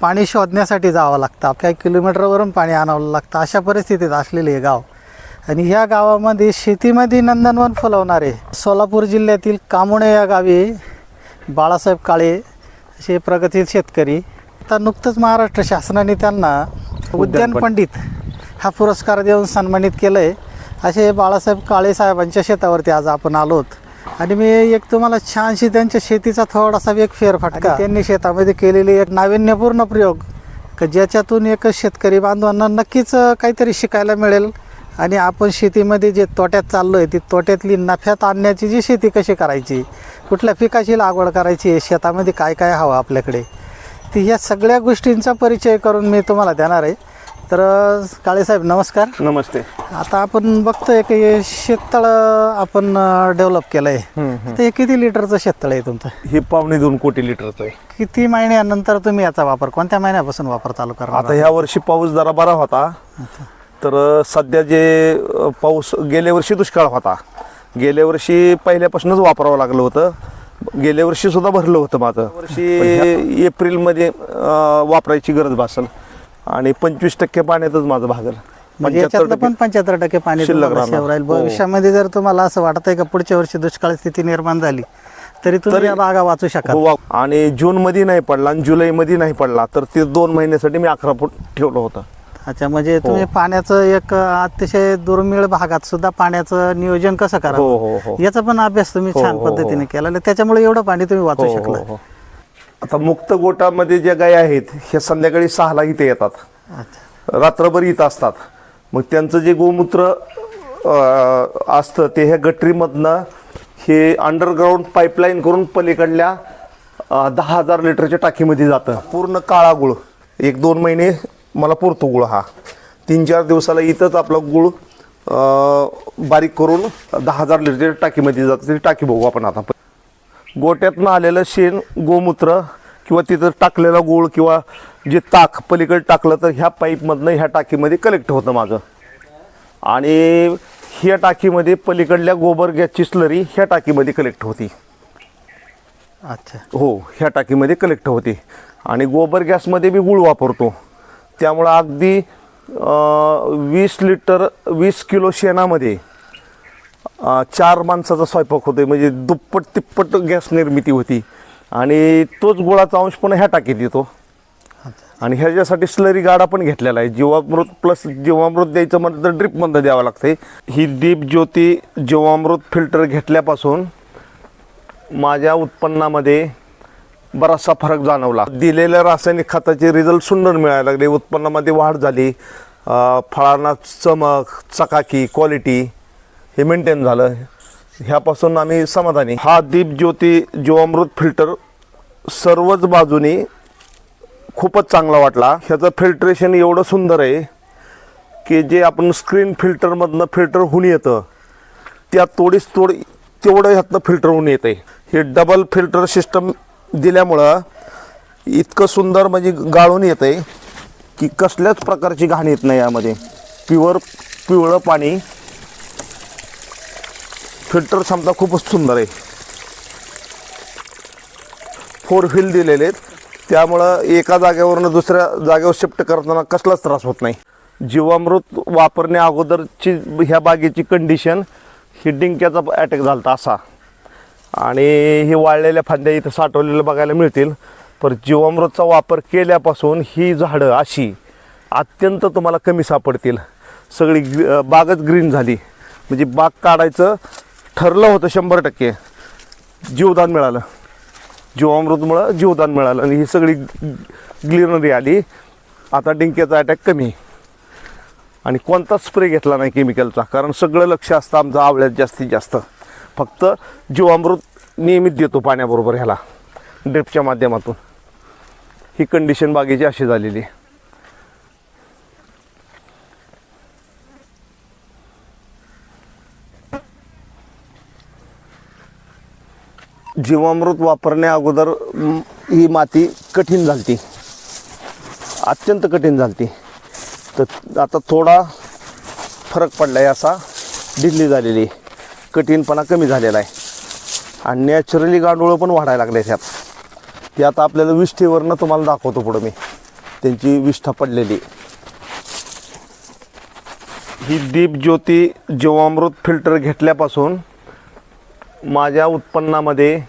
पाणी शोधण्यासाठी जावं लागतं. काही किलोमीटरवरून पाणी आणावं लागतं. अशा परिस्थितीत असलेले हे गाव. आणि ह्या गावामध्ये शेतीमध्ये नंदनवन फुलवणारे सोलापूर जिल्ह्यातील कामुणे या गावी बाळासाहेब काळे असे प्रगतीशील शेतकरी. आता नुकतंच महाराष्ट्र शासनाने त्यांना उद्यान पंडित हा पुरस्कार देऊन सन्मानित केलं आहे असे बाळासाहेब काळे साहेबांच्या शेतावरती आज आपण आलोत आणि मी एक तुम्हाला छानशी त्यांच्या शेतीचा थोडासा एक फेरफटका. त्यांनी शेतामध्ये केलेली एक नाविन्यपूर्ण प्रयोग का ज्याच्यातून एक शेतकरी बांधवांना नक्कीच काहीतरी शिकायला मिळेल. आणि आपण शेतीमध्ये जे तोट्यात चाललो आहे ती तोट्यातली नफ्यात आणण्याची जी शेती कशी करायची कुठल्या पिकाची लागवड करायची आहे शेतामध्ये काय काय हवं आपल्याकडे ती या सगळ्या गोष्टींचा परिचय करून मी तुम्हाला देणार आहे. तर काळेसाहेब नमस्कार. नमस्ते. आता आपण बघतोय की हे शेततळ आपण डेव्हलप केलं आहे तर हे किती लिटरचं शेततळ आहे तुमचं? हे पावणे दोन कोटी लिटरचं आहे. किती महिन्यानंतर तुम्ही याचा वापर कोणत्या महिन्यापासून वापर चालू करणार आता ह्या वर्षी पाऊस जरा बरा होता. तर सध्या जे पाऊस गेल्या वर्षी दुष्काळ होता. गेल्या वर्षी पहिल्यापासूनच वापरावं लागलं होतं. गेल्या वर्षी सुद्धा भरलं होतं माझं वर्षी एप्रिलमध्ये वापरायची गरज भासल. आणि पंचवीस टक्के पाण्यातच माझं भागल. म्हणजे याच्यातलं पण पंच्याहत्तर टक्के पाणी शिल्लक तुम्हाला राहणार. शेव राहील हो. भविष्यामध्ये जर तुम्हाला असं वाटत आहे का पुढच्या वर्षी दुष्काळ स्थिती निर्माण झाली तरी तुम्ही या बागा वाचू शकाल. हो, वा- आणि जून मध्ये नाही पडला आणि जुलै मध्ये नाही पडला तर ते दोन महिन्यासाठी मी अकरा फूट ठेवलं होतं. अच्छा म्हणजे तुम्ही पाण्याचं एक अतिशय दुर्मिळ भागात सुद्धा पाण्याचं नियोजन कसं हो करा हो हो. याचा पण अभ्यास तुम्ही हो, छान हो, पद्धतीने केला. आणि त्याच्यामुळे एवढं पाणी तुम्ही वाचू हो, शकला. हो, हो. आता मुक्त गोटामध्ये ज्या गायी आहेत ह्या संध्याकाळी सहाला इथे येतात. रात्रभर इथं असतात. मग त्यांचं जे गोमूत्र असतं ते ह्या गटरीमधनं हे अंडरग्राऊंड पाईपलाईन करून पलीकडल्या दहा हजार लिटरच्या टाकीमध्ये जातं. पूर्ण काळा गुळ. एक दोन महिने मला पुरतो गुळ हा. तीन चार दिवसाला इथंच आपला गुळ बारीक करून दहा हजार लिटरच्या टाकीमध्ये जातं. ती टाकी बघू आपण आता. गोट्यातनं आलेलं शेण गोमूत्र किंवा तिथं टाकलेला गूळ किंवा जे ताक पलीकडे टाकलं तर ह्या पाईपमधनं ह्या टाकीमध्ये कलेक्ट होतं माझं. आणि ह्या टाकीमध्ये पलीकडल्या गोबर गॅसची स्लरी ह्या टाकीमध्ये कलेक्ट होती. अच्छा. हो ह्या टाकीमध्ये कलेक्ट होते. आणि गोबर गॅसमध्ये मी गूळ वापरतो. त्यामुळं अगदी वीस लिटर वीस किलो शेणामध्ये चार माणसाचा स्वयंपाक होतोय म्हणजे दुप्पट तिप्पट गॅस निर्मिती होती. आणि तोच गुळाचा अंश पण ह्या टाकीत येतो. आणि ह्याच्यासाठी स्लरी गाडा पण घेतलेला आहे. जीवामृत प्लस जीवामृत द्यायचं म्हटलं तर ड्रिपमधनं द्यावं लागतंय. ही दीप ज्योती जीवामृत फिल्टर घेतल्यापासून माझ्या उत्पन्नामध्ये बराचसा फरक जाणवला. दिलेल्या रासायनिक खताचे रिझल्ट सुंदर मिळायला लागले. उत्पन्नामध्ये वाढ झाली. फळांना चमक चकाकी क्वालिटी हे मेंटेन झालं. ह्यापासून आम्ही समाधानी. हा दीप ज्योती जीवामृत फिल्टर सर्वच बाजूनी खूपच चांगला वाटला. ह्याचं फिल्ट्रेशन एवढं सुंदर आहे की जे आपण स्क्रीन फिल्टरमधनं फिल्टर होऊन येतं त्या तोडीस तोड तेवढं ह्यातनं फिल्टर होऊन येतं. हे डबल फिल्टर सिस्टम दिल्यामुळं इतकं सुंदर म्हणजे गाळून येतं आहे की कसल्याच प्रकारची घाण येत नाही यामध्ये. प्युअर पिवळं पाणी. फिल्टर क्षमता खूपच सुंदर आहे. फोर व्हील दिलेले आहेत. त्यामुळं एका जागेवरनं दुसऱ्या जागेवर शिफ्ट करताना कसलाच त्रास होत नाही. जीवामृत वापरण्या अगोदरची ह्या बागेची कंडिशन ही डिंक्याचा अटॅक झाला होता असा. आणि हे वाळलेल्या फांद्या इथं साठवलेल्या बघायला मिळतील. पर जीवामृतचा वापर केल्यापासून ही झाडं अशी अत्यंत तुम्हाला कमी सापडतील. सगळी ग्री- बागच ग्रीन झाली. म्हणजे बाग काढायचं ठरलं होतं शंभर टक्के. जीवदान मिळालं. जीवामृतमुळं जीवदान मिळालं. आणि ही सगळी ग्लिनरी आली. आता डिंक्याचा अटॅक कमी. आणि कोणताच स्प्रे घेतला नाही केमिकलचा कारण सगळं लक्ष असतं आमचं आवळ्यात जास्तीत जास्त. फक्त जीवामृत नियमित देतो पाण्याबरोबर ह्याला. ड्रिपच्या माध्यमातून. ही कंडिशन बागेची अशी झालेली जीवामृत वापरण्या अगोदर ही माती कठीण झालती. अत्यंत कठीण झालती. तर आता थोडा फरक पडला आहे असा ढिल्ली झालेली. आहे. कठीणपणा कमी झालेला आहे. आणि नॅचरली गांडोळं पण वाढायला लागले त्यात ते आता आपल्याला विष्ठेवरनं तुम्हाला दाखवतो पुढं मी. त्यांची विष्ठा पडलेली. ही दीप ज्योती जीवामृत फिल्टर घेतल्यापासून माझ्या उत्पन्नामध्ये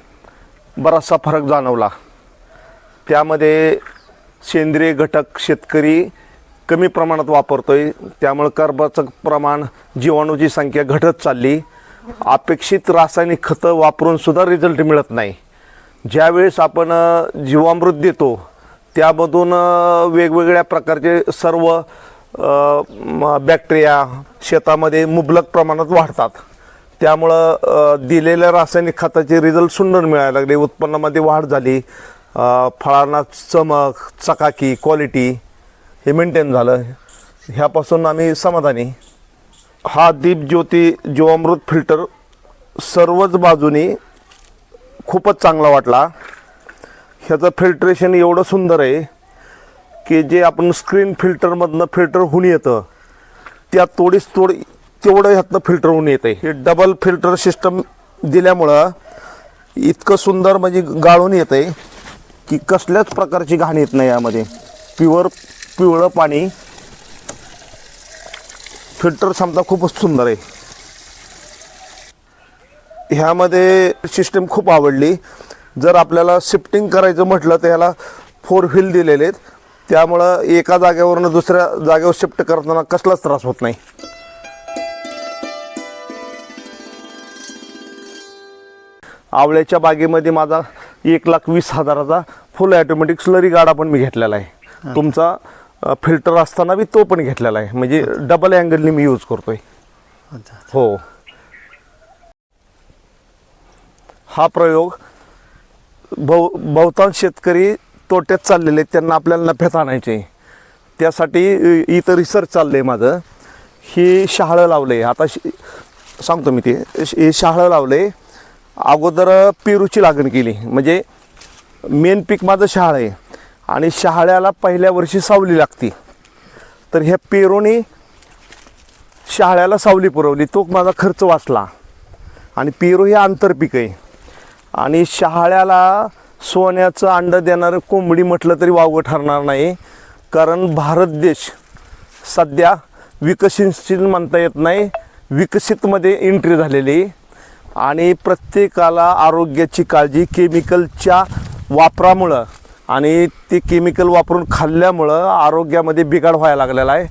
बराचसा फरक जाणवला. त्यामध्ये सेंद्रिय घटक शेतकरी कमी प्रमाणात वापरतो आहे त्यामुळे कर्बाचं प्रमाण जीवाणूची संख्या घटत चालली. अपेक्षित रासायनिक खतं वापरून सुद्धा रिझल्ट मिळत नाही. ज्यावेळेस आपण जीवामृत देतो त्यामधून वेगवेगळ्या प्रकारचे सर्व म- बॅक्टेरिया शेतामध्ये मुबलक प्रमाणात वाढतात. त्यामुळं दिलेल्या रासायनिक खताचे रिझल्ट सुंदर मिळायला लागले. उत्पन्नामध्ये वाढ झाली. फळांना चमक चकाकी क्वालिटी हे मेंटेन झालं. ह्यापासून आम्ही समाधानी. हा दीपज्योती जीवामृत फिल्टर सर्वच बाजूनी खूपच चांगला वाटला. ह्याचं फिल्ट्रेशन एवढं सुंदर आहे की जे आपण स्क्रीन फिल्टरमधनं फिल्टर होऊन येतं त्या तोडीस तोड तेवढं ह्यातनं फिल्टर होऊन येतं हे डबल फिल्टर सिस्टम दिल्यामुळं इतकं सुंदर म्हणजे गाळून येतं आहे की कसल्याच प्रकारची घाण येत नाही यामध्ये. प्युअर पिवळं पाणी. फिल्टर क्षमता खूपच सुंदर आहे. ह्यामध्ये सिस्टम खूप आवडली. जर आपल्याला शिफ्टिंग करायचं म्हटलं तर ह्याला फोर व्हील दिलेले आहेत. त्यामुळं एका जागेवरनं दुसऱ्या जागेवर शिफ्ट करताना कसलाच त्रास होत नाही. आवळ्याच्या बागेमध्ये माझा एक लाख वीस हजाराचा फुल ॲटोमॅटिक स्लरी गाडा पण मी घेतलेला आहे. तुमचा फिल्टर असताना बी तो पण घेतलेला आहे. म्हणजे डबल अँगलनी मी यूज करतोय. हो. हा प्रयोग बहु बहुतांश शेतकरी तोट्यात चाललेले आहेत, त्यांना आपल्याला नफ्यात आणायचे त्यासाठी इथं रिसर्च चाललं आहे माझं. ही शहाळं लावलं आहे आता सांगतो मी ते. हे शहाळं लावलं आहे अगोदर पेरूची लागण केली. म्हणजे मेन पीक माझं शहाळ. आहे आणि शहाळ्याला पहिल्या वर्षी सावली लागती. तर ह्या पेरूने शहाळ्याला सावली पुरवली. तो माझा खर्च वाचला. आणि पेरू हे आंतरपीक आहे. आणि शहाळ्याला सोन्याचं अंड देणारं कोंबडी म्हटलं तरी वावगं ठरणार नाही. कारण भारत देश सध्या विकसनशील म्हणता येत नाही. विकसितमध्ये एंट्री झालेली आहे. आणि प्रत्येकाला आरोग्याची काळजी केमिकलच्या वापरामुळं आणि ते केमिकल वापरून खाल्ल्यामुळं आरोग्यामध्ये बिघाड व्हायला लागलेला आहे.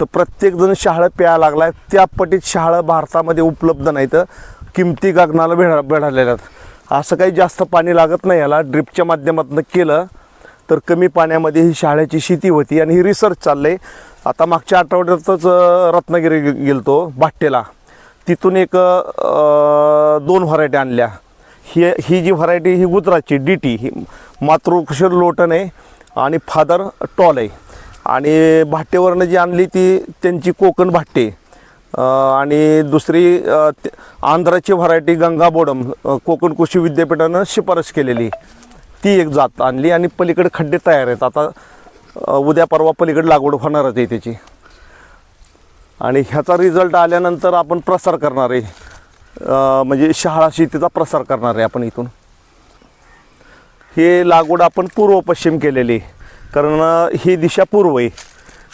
तर प्रत्येकजण शहाळं प्यायला लागला आहे त्या पटीत शहाळं भारतामध्ये उपलब्ध नाही तर किमती गगनाला भेडा भेडालेल्या आहेत. असं काही जास्त पाणी लागत नाही याला. ड्रिपच्या माध्यमातून केलं तर कमी पाण्यामध्ये ही शाळेची शेती होती आणि ही रिसर्च चाललं आहे आता मागच्या आठवड्यातच रत्नागिरी गेलतो भाट्टेला तिथून एक दोन व्हरायटी आणल्या. ही ही जी व्हरायटी ही गुजरातची डी टी ही मातृक्षर लोटन आहे आणि फादर टॉल आहे. आणि भाट्टेवरनं जी आणली ती त्यांची कोकण भाट्टे आणि दुसरी ते- आंध्राची व्हरायटी गंगा बोडम कोकण कृषी विद्यापीठानं शिफारस केलेली. ती एक जात आणली आणि पलीकडे खड्डे तयार आहेत. आता उद्या परवा पलीकडे लागवड होणारच आहे त्याची. आणि ह्याचा रिझल्ट आल्यानंतर आपण प्रसार करणार आहे. म्हणजे शहाळा शेतीचा प्रसार करणार आहे आपण इथून. हे लागवड आपण पूर्व पश्चिम केलेली आहे. कारण ही दिशा पूर्व आहे.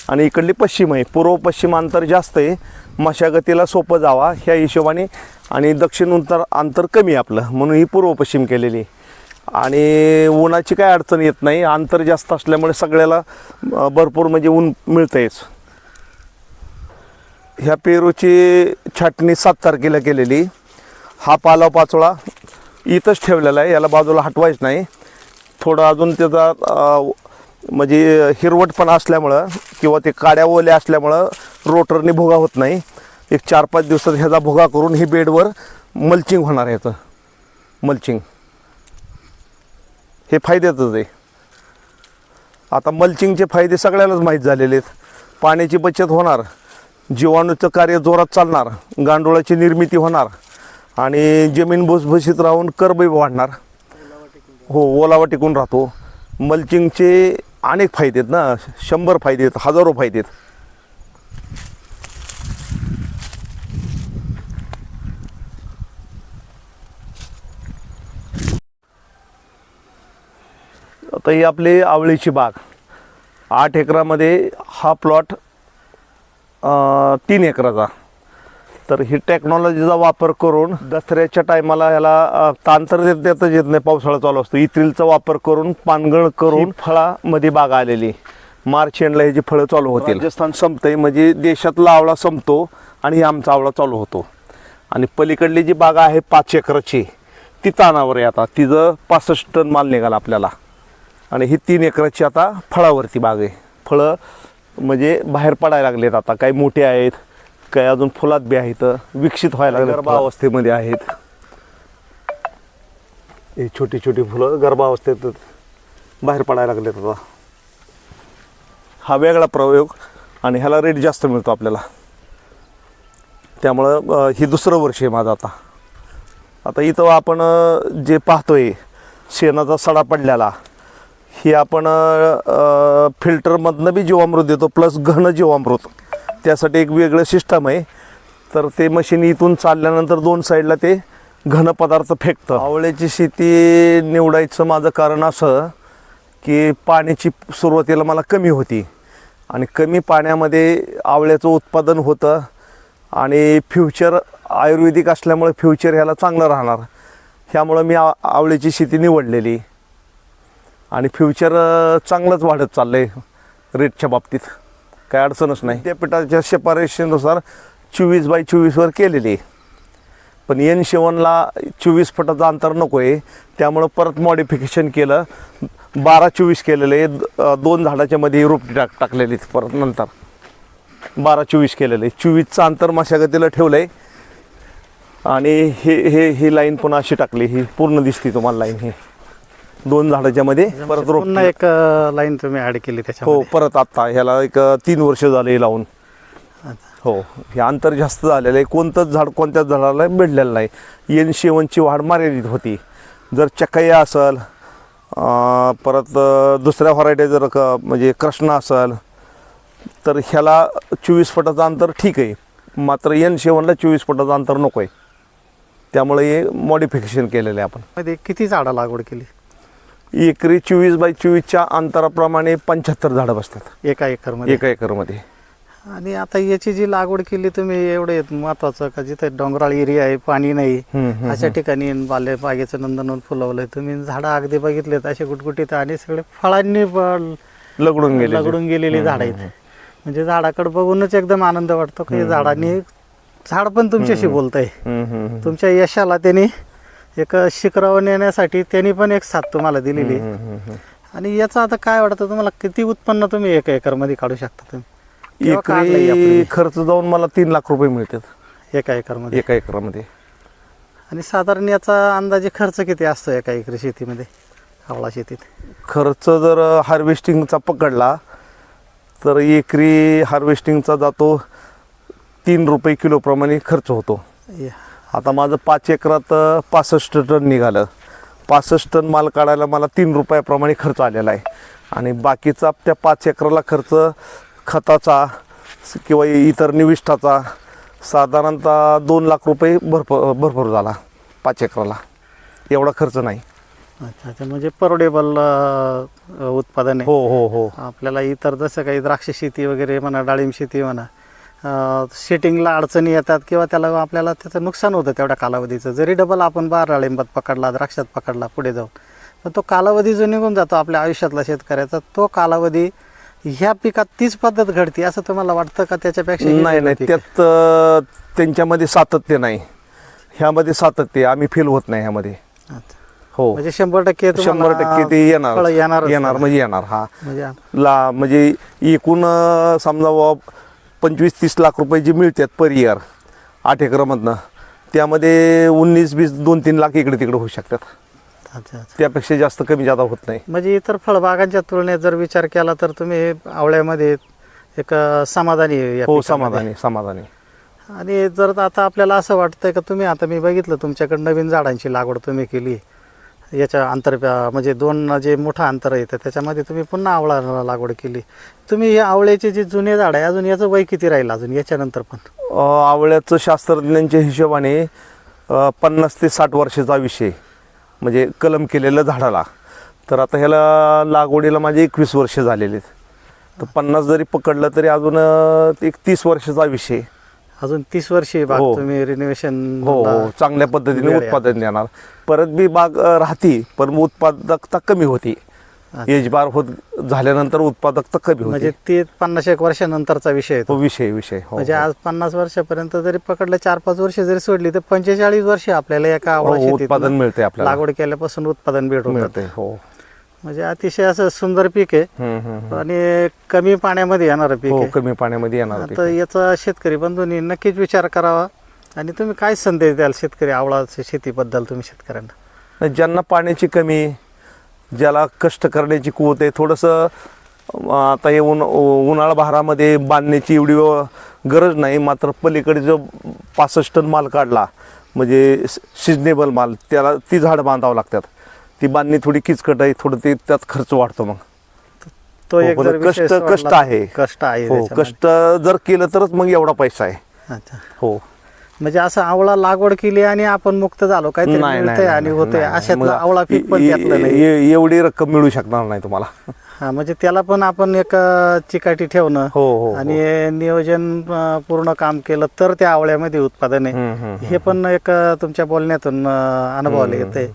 आणि इकडली पश्चिम आहे. पूर्व पश्चिम अंतर जास्त आहे. मशागतीला सोपं जावा ह्या हिशोबाने. आणि दक्षिण अंतर अंतर कमी आहे आपलं. म्हणून ही पूर्व पश्चिम केलेली आहे. आणि उन्हाची काय अडचण येत नाही. अंतर जास्त असल्यामुळे सगळ्याला भरपूर म्हणजे ऊन मिळतं आहेच ह्या पेरूची छाटणी सात तारखेला केलेली. हा पाला पाचोळा इथंच ठेवलेला आहे. याला बाजूला हटवायच नाही. थोडं अजून त्याचा म्हणजे हिरवटपणा असल्यामुळं किंवा ते काड्या ओल्या असल्यामुळं रोटरने भोगा होत नाही. एक चार पाच दिवसात ह्याचा भोगा करून ही बेडवर मल्चिंग होणार आहे याचं. मल्चिंग. हे फायद्यातच आहे. आता मल्चिंगचे फायदे सगळ्यालाच माहीत झालेले आहेत. पाण्याची बचत होणार. जीवाणूचं कार्य जोरात चालणार गांडुळाची निर्मिती होणार आणि जमीन भुसभुशीत राहून कर्बही वाढणार. हो ओलावा टिकून राहतो. मल्चिंगचे अनेक फायदे आहेत ना शंभर फायदे आहेत हजारो फायदे आहेत. आता ही आपली आवळीची बाग. आठ एकरामध्ये हा प्लॉट तीन एकराचा. तर ही टेक्नॉलॉजीचा वापर करून दसऱ्याच्या टायमाला ह्याला तांतर देत देतच येत नाही पावसाळा चालू असतो. इथ्रिलचा वापर करून पानगळ करून फळामध्ये बाग आलेली. मार्च एंडला ह्याची फळं चालू होतील. राजस्थान संपतंय म्हणजे देशातला आवळा संपतो आणि हे आमचा आवळा चालू होतो. आणि पलीकडली जी बाग आहे पाच एकराची ती तानावर आहे आता. तिचं पासष्ट टन माल निघाला आपल्याला. आणि ही तीन एकराची आता फळावरती बाग आहे. फळं म्हणजे बाहेर पडायला लागलेत आता. काही मोठे आहेत काही अजून फुलात बी आहेत विकसित व्हायला लागले गर्भावस्थेमध्ये आहेत. हे छोटी छोटी फुलं गर्भावस्थेत बाहेर पडायला लागलेत आता. हा वेगळा प्रयोग आणि ह्याला रेट जास्त मिळतो आपल्याला. त्यामुळं ही दुसरं वर्ष आहे माझं आता. आता इथं आपण जे पाहतोय शेणाचा सडा पडलेला. ही आपण फिल्टरमधनं बी जीवामृत देतो प्लस घन जीवामृत. त्यासाठी एक वेगळं सिस्टम आहे. तर ते मशीन इथून चालल्यानंतर दोन साईडला ते घन पदार्थ फेकतं. आवळ्याची शेती निवडायचं माझं कारण असं की पाण्याची सुरुवातीला मला कमी होती. आणि कमी पाण्यामध्ये आवळ्याचं उत्पादन होतं. आणि फ्युचर आयुर्वेदिक असल्यामुळे फ्युचर ह्याला चांगलं राहणार. ह्यामुळं मी आ आवळ्याची शेती निवडलेली. आणि फ्युचर चांगलंच वाढत चाललं आहे रेटच्या बाबतीत. काय अडचणच नाही. विद्यापीठाच्या शिफारशीनुसार चोवीस बाय चोवीसवर केलेली आहे. पण एन शेवनला चोवीस फुटाचं अंतर नको आहे त्यामुळं परत मॉडिफिकेशन केलं. बारा चोवीस केलेलं. आहे दोन झाडाच्या मध्ये रोपटी टाक टाकलेली आहेत परत नंतर. बारा चोवीस केलेलं. आहे चोवीसचं अंतर मशागतीला ठेवलं आहे आणि हे हे ही लाईन पुन्हा अशी टाकली. ही पूर्ण दिसते तुम्हाला लाईन ही. दोन झाडाच्या मध्ये परत रोप पुन्हा एक लाईन तुम्ही ऍड केली हो त्याच्यामध्ये परत आत्ता ह्याला एक तीन वर्ष झाले लावून. हो हे अंतर जास्त झालेलं आहे. कोणतंच झाड कोणत्याच झाडाला भेटलेलं नाही. एन शेवनची वाढ मर्यादित होती. जर चकैया असेल परत दुसऱ्या व्हरायटी जर क- म्हणजे कृष्णा असेल तर ह्याला चोवीस फुटाचं अंतर ठीक आहे. मात्र एन शेवनला चोवीस फुटाचं अंतर नको आहे त्यामुळे हे मॉडिफिकेशन केलेलं आहे आपण. मध्ये किती झाडं लागवड केली? एकरी चोवीस बाय चोवीसच्या अंतराप्रमाणे पंच्याहत्तर झाडं बसतात. एका एकरमध्ये? एका एकरमध्ये. आणि आता याची जी लागवड केली तुम्ही एवढे महत्वाचं का? जिथे डोंगराळ एरिया आहे पाणी नाही अशा ठिकाणी बाले बागेचं नंदनवन फुलवलंय. तुम्ही झाडं अगदी बघितलेत असे गुटगुटीत आणि सगळे फळांनी लगडून गेले लगडून गेलेली झाड आहेत. म्हणजे झाडाकडे बघूनच एकदम आनंद वाटतो की झाडांनी झाड पण तुमच्याशी बोलतंय. तुमच्या यशाला त्यांनी एक शिखरावर नेण्यासाठी त्यांनी पण एक साथ तुम्हाला दिलेली आहे. आणि याचं आता काय वाटतं तुम्हाला? किती उत्पन्न तुम्ही एका एकरमध्ये काढू शकता तुम्ही? काढलंय एकरी? खर्च जाऊन मला तीन लाख रुपये मिळतात. एका एकरमध्ये? एका एकरामध्ये. आणि साधारण याचा अंदाजे खर्च किती असतो एका एकरी शेतीमध्ये? आवळा शेतीत? खर्च जर हार्वेस्टिंगचा पकडला तर एकरी हार्वेस्टिंगचा जातो तीन रुपये किलोप्रमाणे खर्च होतो. या. आता माझं पाच एकरात पासष्ट टन निघालं. पासष्ट टन माल काढायला मला तीन रुपयाप्रमाणे खर्च आलेला आहे. आणि बाकीचा त्या पाच एकराला खर्च खताचा किंवा इतर निविष्ठाचा साधारणतः दोन लाख रुपये भरपूर भरपूर झाला पाच एकराला. एवढा खर्च नाही. अच्छा अच्छा. म्हणजे परवडेबल उत्पादन आहे. हो हो हो. आपल्याला इतर जसं काही द्राक्ष शेती वगैरे म्हणा डाळिंब शेती म्हणा शेटिंगला अडचणी येतात किंवा त्याला आपल्याला त्याचं नुकसान होतं तेवढ्या कालावधीचं. जरी डबल आपण बार डाळिंबात पकडला द्राक्षात पकडला पुढे जाऊन. पण तो कालावधी जो निघून जातो आपल्या आयुष्यातला शेतकऱ्याचा तो कालावधी ह्या पिकात तीच पद्धत घडते असं तुम्हाला वाटतं का? त्याच्यापेक्षा नाही नाही? त्यात त्यांच्यामध्ये सातत्य नाही. ह्यामध्ये सातत्य आम्ही फेल होत नाही ह्यामध्ये. हो. म्हणजे शंभर टक्के शंभर टक्के ते येणार. येणार त्याला. म्हणजे येणार हा. म्हणजे ला म्हणजे एकूण समजा पंचवीस तीस लाख रुपये जे मिळतात पर इयर आठ एकरामधनं त्यामध्ये उन्नीस बीस दोन तीन लाख इकडे तिकडे होऊ शकतात. अच्छा अच्छा. त्यापेक्षा जास्त कमी जादा होत नाही. म्हणजे इतर फळबागांच्या तुलनेत जर विचार केला तर तुम्ही आवळ्यामध्ये एक अ, समाधानी आहे या हो पिकामध्ये. समाधानी समाधानी. आणि जर आता आपल्याला असं वाटतंय का तुम्ही आता मी बघितलं तुमच्याकडे नवीन झाडांची लागवड तुम्ही केली याच्या अंतर म्हणजे दोन जे मोठं अंतर येतं त्याच्यामध्ये तुम्ही पुन्हा आवळा लागवड केली. तुम्ही या आवळ्याचे जे जुने झाड आहे अजून याचं वय किती राहील अजून? याच्यानंतर पण. आवळ्याचं शास्त्रज्ञांच्या हिशोबाने पन्नास ते साठ वर्षाचा विषय म्हणजे कलम केलेलं झाडाला. तर आता ह्याला लागवडीला माझे एकवीस वर्ष झालेले आहेत. तर पन्नास जरी पकडलं तरी अजून एक तीस वर्षाचा विषय अजून तीस वर्षी बाग हो. तुम्ही रिनोव्हेशन हो हो चांगल्या पद्धतीने वेळ. उत्पादन देणार परत बी बाग अं, राहती पण उत्पादकता कमी होती अच्छा. एज बार होत झाल्यानंतर उत्पादकता कमी म्हणजे होती ते पन्नास एक वर्षानंतरचा विषय आहे तो तो. विषय विषय हो, म्हणजे हो. आज पन्नास वर्षापर्यंत जरी पकडलं चार पाच वर्ष जरी सोडली तर पंचेचाळीस वर्ष आपल्याला एका आवळा हो, शेतीतनं उत्पादन मिळते आपल्याला लागवड केल्यापासून उत्पादन भेटून. मिळते हो म्हणजे अतिशय असं सुंदर पीक आहे. हम्म, हम्म, हम्म. आणि कमी पाण्यामध्ये येणारं पीक हो आहे. कमी पाण्यामध्ये येणार आता याचा शेतकरी बंधूंनी नक्कीच विचार करावा. आणि तुम्ही काय संदेश द्याल शेतकरी आवळा शेतीबद्दल तुम्ही शेतकऱ्यांना? नाही, ज्यांना पाण्याची कमी ज्याला कष्ट करण्याची कुवत आहे थोडंसं अं, आता हे उन उन्हाळा बहारामध्ये बांधण्याची एवढी गरज नाही. मात्र पलीकडे जो पासष्ट टन माल काढला म्हणजे सिजनेबल माल त्याला ती झाडं बांधावं लागतात. ती बांधणी थोडी किचकट आहे थोडं ते त्यात खर्च वाढतो मग. तो हो, एक जर विषय कष्ट- कष्ट आहे. कष्ट आहे हो त्याच्यामध्ये. कष्ट जर केलं तरच मग एवढा पैसा आहे. अच्छा. हो. म्हणजे असं आवळा लागवड केली आणि आपण मुक्त झालो काहीतरी नाही, मिळतंय आणि होतंय. नाही, अशातलं मग आवळा पीक पण ए- त्यातलं नाही. ए- एवढी रक्कम मिळू शकणार नाही तुम्हाला. हा म्हणजे त्याला पण आपण एक अं, चिकाटी ठेवणं हो हो आणि नियोजन अं, पूर्ण काम केलं तर त्या आवळ्यामध्ये उत्पादन आहे. हम्म, हम्म, हे पण एक अं, तुमच्या बोलण्यातून अं, अनुभवाला येते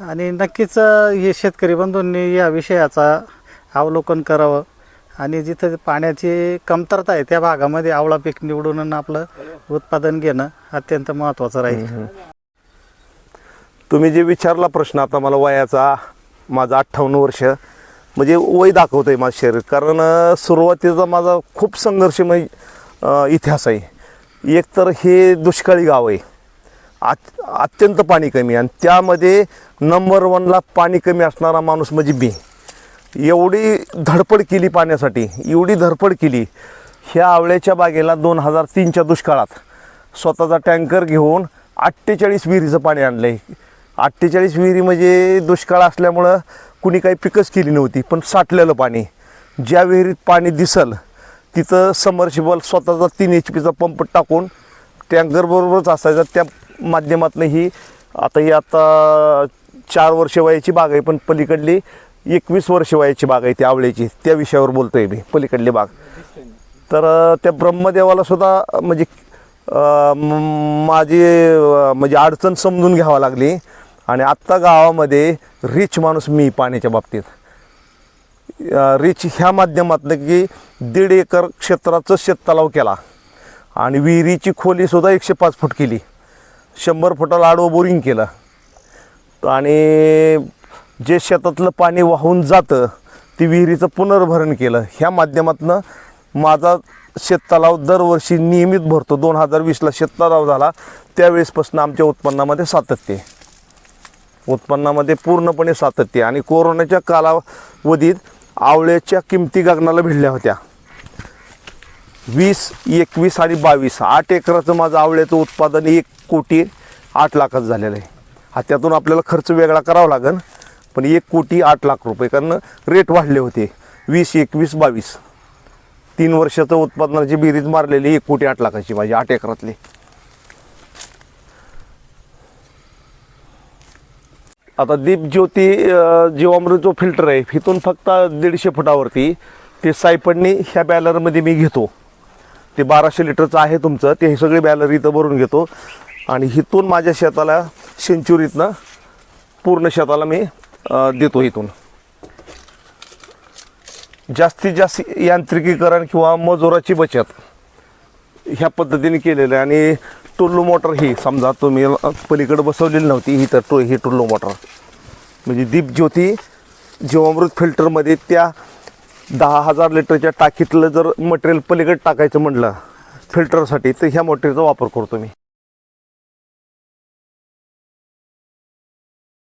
आणि नक्कीच हे शेतकरी बंधूंनी या विषयाचा अवलोकन करावं. आणि जिथं पाण्याची कमतरता आहे त्या भागामध्ये आवळा पीक निवडून आपलं उत्पादन घेणं अत्यंत महत्त्वाचं राहील. तुम्ही जे विचारला प्रश्न आता मला वयाचा माझा अठ्ठावन्न वर्ष म्हणजे वय दाखवतं आहे माझं शरीर. कारण सुरुवातीचा माझा खूप संघर्षमय म्हणजे, इतिहास आहे. एक तर हे दुष्काळी गाव आहे. आत अत्यंत पाणी कमी आणि त्यामध्ये नंबर वनला पाणी कमी असणारा माणूस म्हणजे मी. एवढी धडपड केली पाण्यासाठी एवढी धडपड केली ह्या आवळ्याच्या बागेला दोन हजार तीनच्या दुष्काळात स्वतःचा टँकर घेऊन अठ्ठेचाळीस विहिरीचं पाणी आणलं आहे अठ्ठेचाळीस विहिरी म्हणजे दुष्काळ असल्यामुळं कुणी काही पिकच केली नव्हती पण साठलेलं पाणी. ज्या विहिरीत पाणी दिसल तिथं समर्शिबल स्वतःचा तीन एच पीचा पंप टाकून टँकरबरोबरच असायचा. त्या माध्यमातून ही आता ही आता चार वर्ष वयाची बाग आहे पण पलीकडली एकवीस वर्ष वयाची बाग आहे ती आवळ्याची. त्या विषयावर बोलतो आहे मी पलीकडली बाग. तर त्या ब्रह्मदेवाला सुद्धा म्हणजे माझी म्हणजे अडचण समजून घ्यावं लागली. आणि आत्ता गावामध्ये रिच माणूस मी पाण्याच्या बाबतीत. रिच ह्या माध्यमातनं की दीड एकर क्षेत्राचं शेततलाव केला. आणि विहिरीची खोलीसुद्धा एकशे पाच फूट केली. शंभर फुटाला आडवं बोरिंग केलं. आणि जे शेतातलं पाणी वाहून जातं ती विहिरीचं पुनर्भरण केलं. ह्या माध्यमातनं माझा शेततलाव दरवर्षी नियमित भरतो. दोन हजार वीसला शेततलाव झाला. त्यावेळेसपासून आमच्या उत्पन्नामध्ये सातत्य उत्पन्नामध्ये पूर्णपणे सातत्य आणि कोरोनाच्या कालावधीत आवळ्याच्या किमती गगनाला भिडल्या होत्या. वीस एकवीस आणि बावीस आठ एकराचं माझं आवळ्याचं उत्पादन एक कोटी आठ लाखाचं झालेलं आहे. हा त्यातून आपल्याला खर्च वेगळा करावा लागेल पण एक कोटी आठ लाख रुपये कारण रेट वाढले होते. वीस एकवीस बावीस. तीन वर्षाचं उत्पादनाची बेरीज मारलेली एक कोटी आठ लाखाची माझी आठ एकरातली. आता दीपज्योती जीवामृत जो फिल्टर आहे इथून फक्त दीडशे फुटावरती ते सायपडणी ह्या बॅलरमध्ये मी घेतो. ते बाराशे लिटरचं आहे तुमचं ते हे सगळे बॅलर इथं भरून घेतो. आणि इथून माझ्या शेताला सेंचुरीतनं पूर्ण शेताला मी देतो इथून जास्तीत जास्त यांत्रिकीकरण किंवा मजुराची बचत ह्या पद्धतीने केलेलं आहे. आणि टुल्लू मोटर ही समजा तुम्ही पलीकडे बसवलेली नव्हती ही तर टो ही टुल्लू मोटर. म्हणजे दीपज्योती जीवामृत फिल्टरमध्ये त्या दहा हजार लिटरच्या टाकीतलं जर मटेरियल पलीकडे टाकायचं म्हटलं फिल्टरसाठी तर ह्या मोटरचा वापर करतो मी.